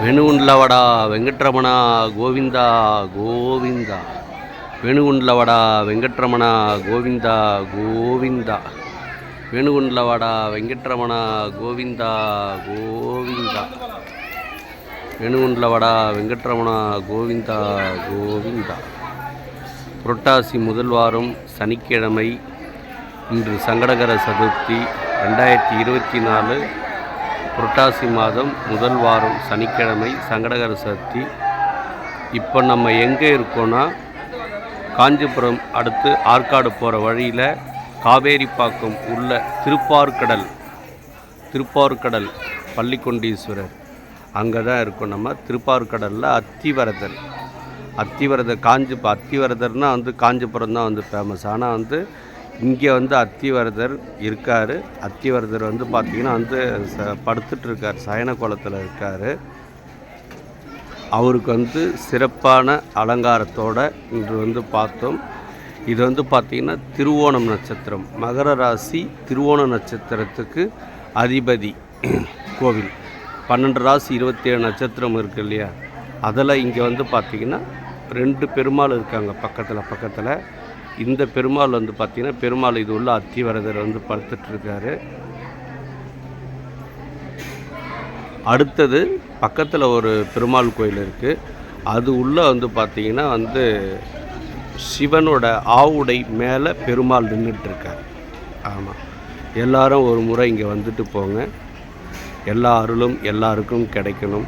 వేణుగుండ్లవడ వెంకటరమణ గోవింద గోవింద వేణుగుండ్లవడ వెంకటరమణ గోవింద గోవింద వేణుగుండ్లవడ వెంకటరమణ గోవింద గోవింద வேணுகுண்டலவட வெங்கட்ரமணா கோவிந்தா கோவிந்தா புரட்டாசி முதல் வாரம் சனிக்கிழமை இன்று சங்கடகர சதுர்த்தி ரெண்டாயிரத்தி இருபத்தி நாலு புரட்டாசி மாதம் முதல் வாரம் சனிக்கிழமை சங்கடகர சக்தி. இப்போ நம்ம எங்கே இருக்கோன்னா காஞ்சிபுரம் அடுத்து ஆற்காடு போகிற வழியில் காவேரிப்பாக்கம் உள்ள திருப்பார்கடல் திருப்பார்கடல் பள்ளிக்கொண்டீஸ்வரர். அங்கே தான் இருக்கோம் நம்ம திருப்பார்கடலில் அத்திவரதர். அத்திவரதர் காஞ்சி அத்திவரதர்னால் வந்து காஞ்சிபுரம் தான் வந்து ஃபேமஸ் ஆனால் வந்து இங்கே வந்து அத்திவரதர் இருக்கார். அத்திவரதர் வந்து பார்த்திங்கன்னா வந்து ச படுத்துட்டு இருக்கார் சயன கோலத்தில் இருக்கார். அவருக்கு வந்து சிறப்பான அலங்காரத்தோட இன்று வந்து பார்த்தோம். இது வந்து பார்த்திங்கன்னா திருவோணம் நட்சத்திரம். மகர ராசி திருவோண நட்சத்திரத்துக்கு அதிபதி கோவில். பன்னெண்டு ராசி இருபத்தேழு நட்சத்திரம் இருக்குது இல்லையா? அதில் இங்கே வந்து பார்த்திங்கன்னா ரெண்டு பெருமாள் இருக்காங்க பக்கத்தில் பக்கத்தில். இந்த பெருமாள் வந்து பார்த்திங்கன்னா பெருமாள் இது உள்ள அத்திவரதர் வந்து படுத்துட்ருக்காரு. அடுத்தது பக்கத்தில் ஒரு பெருமாள் கோயில் இருக்குது அது உள்ளே வந்து பார்த்திங்கன்னா வந்து சிவனோட ஆவுடை மேலே பெருமாள் நின்றுட்டுருக்கார் ஆமாம் எல்லாரும் ஒரு முறை இங்கே வந்துட்டு போங்க. எல்லா அருளும் எல்லாருக்கும் கிடைக்கணும்.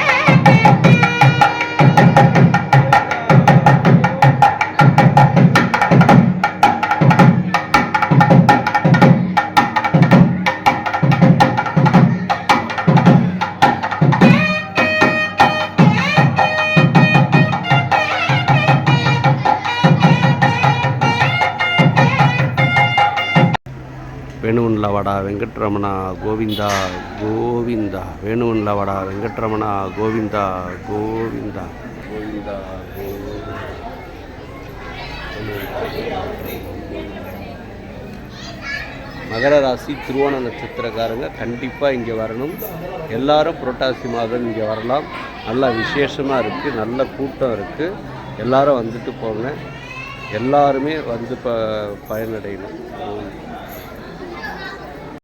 வேணுவன் லவடா வெங்கட்ரமணா கோவிந்தா கோவிந்தா வேணுவன்லவாடா வெங்கட்ரமணா கோவிந்தா கோவிந்தா. கோவிந்தா மகர ராசி திருவோண நட்சத்திரக்காரங்க கண்டிப்பாக இங்கே வரணும். எல்லாரும் புரட்டாசி மாதம் இங்கே வரலாம். நல்லா விசேஷமாக இருக்குது நல்ல கூட்டம் இருக்குது எல்லாரும் வந்துட்டு போங்க. எல்லாருமே வந்து ப பயனடையணும்.